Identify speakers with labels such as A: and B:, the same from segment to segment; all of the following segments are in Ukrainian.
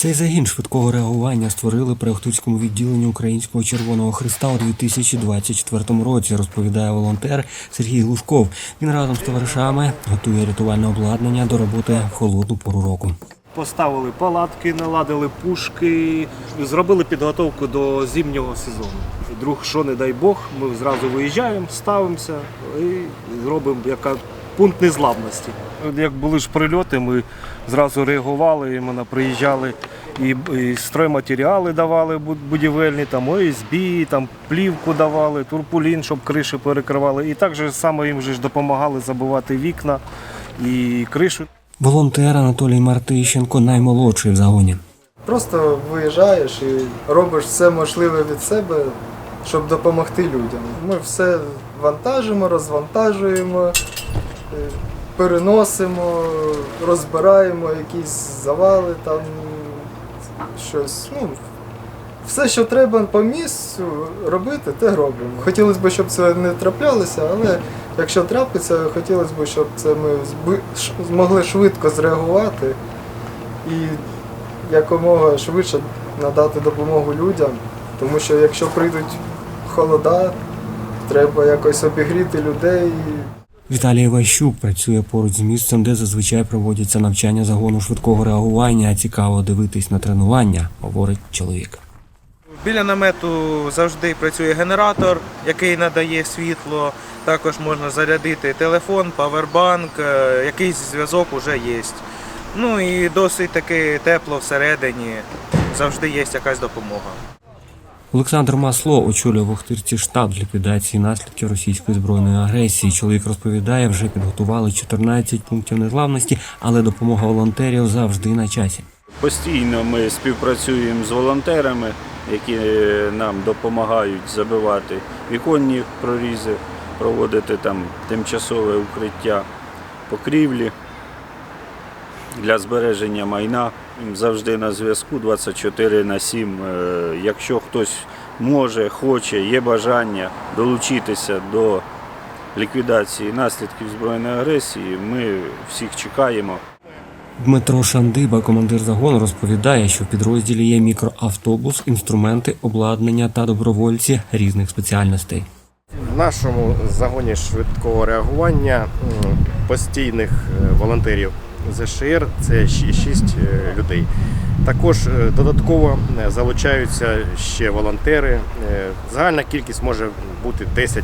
A: Цей загін швидкого реагування створили при Охтирському відділенні Українського Червоного Христа у 2024 році, розповідає волонтер Сергій Глушков. Він разом з товаришами готує рятувальне обладнання до роботи в холодну пору року.
B: Поставили палатки, наладили пушки, зробили підготовку до зимнього сезону. Друг, що не дай Бог, ми зразу виїжджаємо, ставимося і робимо яка пункт незламності. Як були ж прильоти, ми зразу реагували, іменно приїжджали і, і стройматеріали давали будівельні, там ОСБ, там плівку давали, турпулін, щоб криші перекривали. І так же само їм же ж допомагали забивати вікна і кришу.
A: Волонтер Анатолій Мартищенко наймолодший в загоні.
C: Просто виїжджаєш і робиш все можливе від себе, щоб допомогти людям. Ми все вантажимо, розвантажуємо, переносимо, розбираємо якісь завали, там щось. Ну, все, що треба по місцю робити, те робимо. Хотілося б, щоб це не траплялося, але якщо трапиться, хотілося б, щоб це ми змогли швидко зреагувати і якомога швидше надати допомогу людям, тому що якщо прийдуть холода, треба якось обігріти людей.
A: Віталій Ващук працює поруч з місцем, де зазвичай проводяться навчання загону швидкого реагування. Цікаво дивитись на тренування, говорить чоловік.
D: Біля намету завжди працює генератор, який надає світло. Також можна зарядити телефон, павербанк, е, якийсь зв'язок вже є. Ну і досить таки тепло всередині. Завжди є якась допомога.
A: Олександр Масло очолює в Охтирці штаб з ліквідації наслідків російської збройної агресії. Чоловік розповідає, вже підготували 14 пунктів незламності, але допомога волонтерів завжди на часі.
E: Постійно ми співпрацюємо з волонтерами, які нам допомагають забивати віконні прорізи, проводити там тимчасове укриття покрівлі для збереження майна. Завжди на зв'язку 24 на 7. Е, Якщо хтось може, хоче, є бажання долучитися до ліквідації наслідків збройної агресії, ми всіх чекаємо.
A: Дмитро Шандиба, командир загону, розповідає, що в підрозділі є мікроавтобус, інструменти, обладнання та добровольці різних спеціальностей.
F: В нашому загоні швидкого реагування постійних е, волонтерів ЗШР це 6 людей. Також е, додатково е, залучаються ще волонтери. Е, Загальна кількість може бути 10-15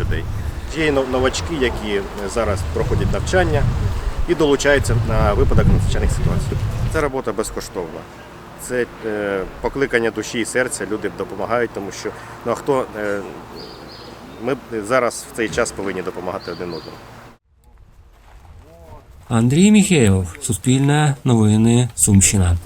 F: людей. Є новачки, які зараз проходять навчання і долучаються на випадок надзвичайних ситуацій. Це робота безкоштовна. Це е, покликання душі і серця. Люди допомагають, тому що ну а хто е, ми зараз в цей час повинні допомагати один одному.
A: Андрій Міхеєв, Суспільне новини, Сумщина.